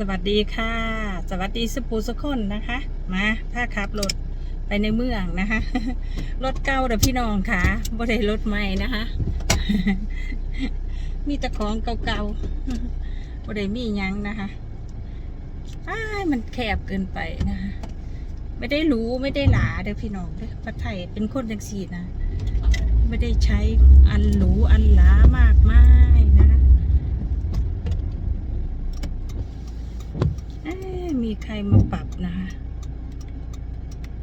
สวัสดีค่ะ สวัสดีสปูสคนนะคะ มาถ้าขับรถไปในเมืองนะคะ รถเก่าเด้อพี่น้องค่ะบ่ได้รถใหม่นะคะ มีแต่ของเก่าๆบ่ได้มียังนะคะอ้ายมันแคบเกินไปนะคะ ไม่ได้รู้ไม่ได้หลาเด้อพี่น้องเด้อพระไทยเป็นคนจังสีนะ ไม่ได้ใช้อันหรูอันหลามากมายนะคะ เอ๊ะมี ใครมาปรับนะคะ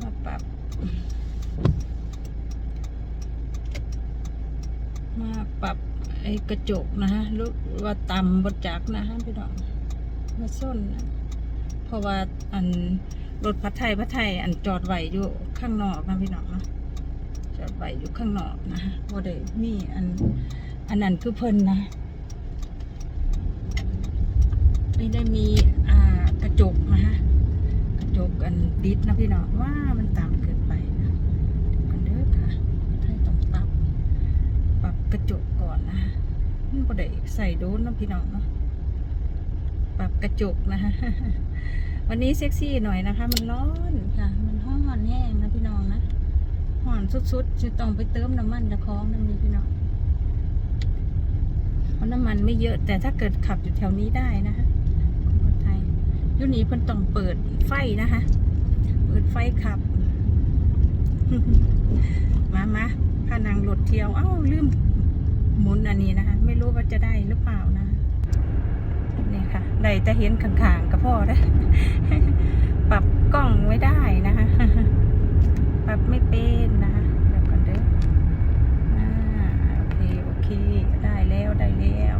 มาปรับ มาปรับไอ้กระจกนะฮะรู้ว่าต่ำบดจักนะฮะพี่น้องมาส้นนะเพราะว่าอันรถพัดไทยพัดไทยอันจอดไหวอยู่ข้างนอกนะพี่น้องนะจอดไหวอยู่ข้างนอกนะฮะว่าได้มีอันอันนั้นคือเพิ่นนะ ไม่ได้มีอ่ากระจกนะฮะกระจกอันดิสนะพี่น้องว่ามันต่ำเกินไปนะกันเด้อค่ะให้ต้องปรับปรับกระจกก่อนนะมันก็ได้ใส่โดนนะพี่น้องเนาะปรับกระจกนะฮะวันนี้เซ็กซี่หน่อยนะคะ มันร้อนค่ะ มันห้อนแห้งนะพี่น้องนะห่อนสุดๆจะต้องไปเติมน้ำมันจะคล้องน้ำนี้พี่น้องเพราะน้ำมันไม่เยอะแต่ถ้าเกิดขับอยู่แถวนี้ได้นะคะ ยุนี้เพิ่นต้องเปิดไฟนะคะ เปิดไฟขับ มามาพานังรถเที่ยว เอ้าลืมหมุนอันนี้นะคะ ไม่รู้ว่าจะได้หรือเปล่านะนี่ค่ะได้แต่เห็นข้างๆกับพ่อได้ ปรับกล้องไม่ได้นะคะ ปรับไม่เป็นนะคะเดี๋ยวก่อนเด้ออ่าโอเค โอเค ได้แล้วได้แล้ว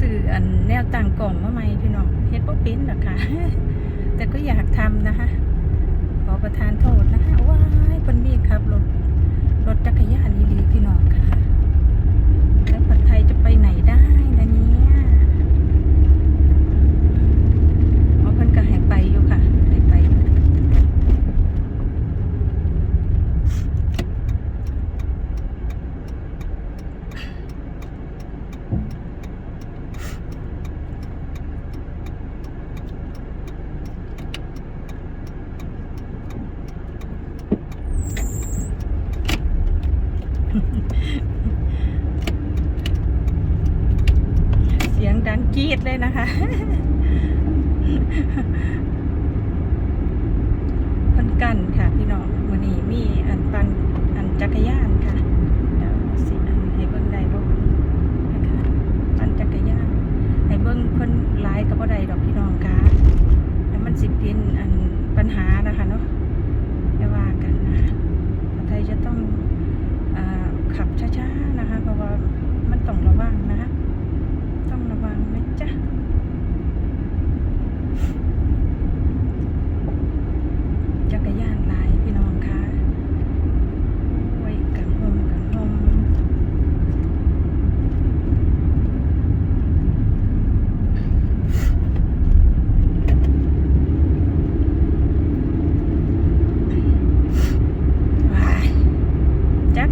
สื่ออันแนวต่า งกล่องมาไหมพี่น้องเฮ็ดบ่เป็นหรอกค่ะ แต่ก็อยากทำนะคะ ขอประทานโทษนะคะว้ายคนมีครับรถรถจักรยานอีหลีพี่น้องค่ะ แล้วผัดไทยจะไปไหนได้นะนี้ยอ๋อเพิ่นก็ให้ไปอยู่ค่ะให้ไปอยู่เสียงดังกรีดเลยนะคะ เพิ่น กันค่ะพี่น้องวันนี้มีอันปันอันจักรยานค่ะเดี๋ยวสิอันให้เบิ้งได้บ่นะคะปันจักรยานให้เบิ้งเพิ่นหลายก็บ่ได้ดอกพี่น้องค่ะแล้วมันสิเป็นอันปัญหานะคะเนาะอย่าว่ากันนะคะไทยจะต้องอ่าขับช้าๆนะคะ เพราะว่ามันต้องระวังนะคะ ต้องระวังนะจ๊ะ จักรยานหลายพี่น้องคะโอ้ยกังหมกังหมว้าย จั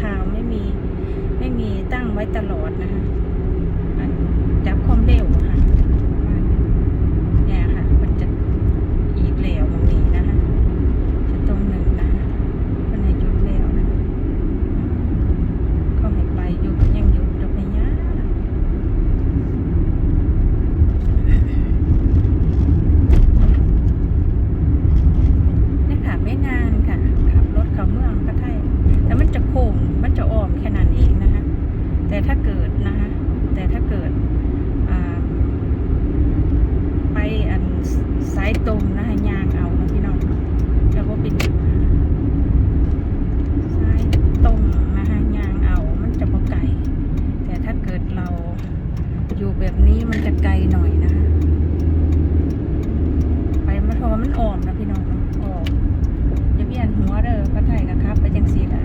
ทางไม่มี ไม่มีตั้งไว้ตลอดนะคะจับความเร็วค่ะ มันจะอ้อมแค่นั้นเองนะคะ แต่ถ้าเกิดนะคะ แต่ถ้าเกิดไปอันสายตรงนะคะยางเอานะพี่น้องจะว่าเป็นสายตรงนะคะยางเอามันจะบ่ไกลแต่ถ้าเกิดเราอยู่แบบนี้มันจะไกลหน่อยนะคะไปมาทอมันอ้อมนะพี่น้อง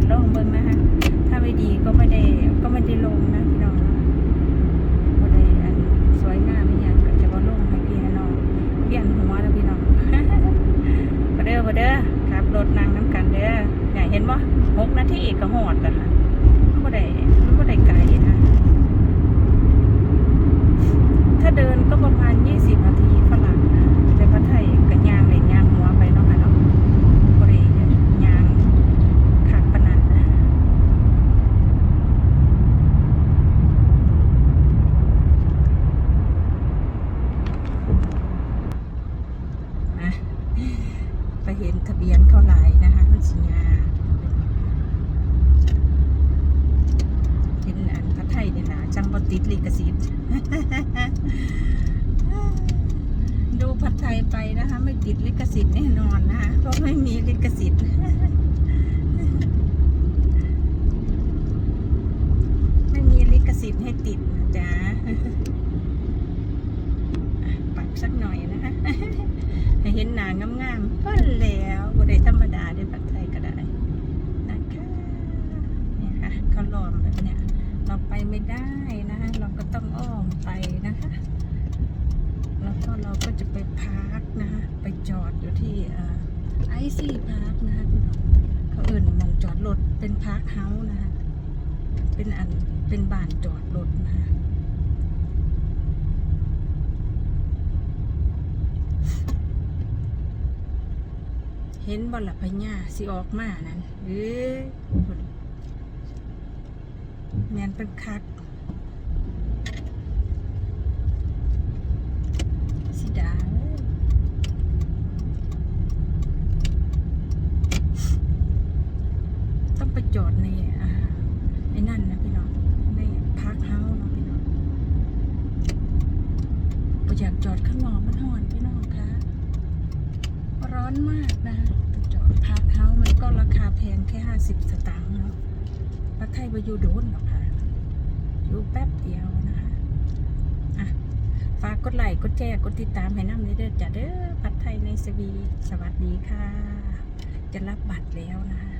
ละลองเบิ้งนะฮะถ้าไม่ดีก็ไม่ได้ก็ไม่ได้ลงนะพี่น้องเนาะบ่ได้อันสวยงามไม่ยังก็จะบ่ลงให้พี่ให้น้องเวียนหัวแล้วพี่น้องบ่เด้อบ่เด้อครับรถนั่งน้ำกันเด้อเนี่ยเห็นบ่หกนาทีก็หอดแล้วค่ะมันบ่ได้มันบ่ได้ไกลนะ ถ้าเดินก็ประมาณ 20 นาทีฝรั่งนะแต่พระไทยก็ย่างเลยย่างหัวไปเนาะค่ะเนาะ บริเนี่ยยางขาดปานนันนะอะไปเห็นทะเบียนเขาหลายนะคะมัน สัญญาเห็นอันพระไทยเนี่ยนะจังบติดลิขสิทธิ์ดูผัดไทยไปนะคะ ไม่ติดลิขสิทธิ์แน่นอนนะคะเพราะไม่มีลิขสิทธิ์ไม่มีลิขสิทธิ์ให้ติดนะจ๊ะอะปักสักหน่อยนะคะให้เห็นหนางามๆก็แล้วบ่ได้ธรรมดาได้ผัดไทยก็ได้นะคะเนี่ยค่ะเขาล้อมแบบเนี้ยเราไปไม่ได้นะคะ เราก็ต้องอ้อมไปนะคะ แล้วก็เราก็จะไปพักนะคะไปจอดอยู่ที่ไอ ซี่พาร์คนะคะพี่น้องเขาเอื่นหมองจอดรถเป็นพาร์คเฮาส์นะคะเป็นอันเป็นบ้านจอดรถนะคะเห็นบอลละพญาสิออกมานั่นเอ้ยแมนเป็นคัก สิดาเอ้ยต้องไป จอดในอ่าในนั่นนะพี่น้องในพาร์คเฮาส์เนาะพี่น้องบ่อยากจอดข้างนอกมันร้อนพี่น้องคะร้อนมากนะจอดพาร์คเฮาส์มันก็ราคาแพงแค่ห้าสิบสตางค์เนาะประเทศไทยไปอยู่โดนหรอกค่ะอยู่แป๊บเดียวนะคะฝากกดไลค์กดแชร์กดติดตามให้น้ำเด้อจ้ะเด้อผัดไทยในสวีสวัสดีค่ะ จะรับบัตรแล้วนะคะ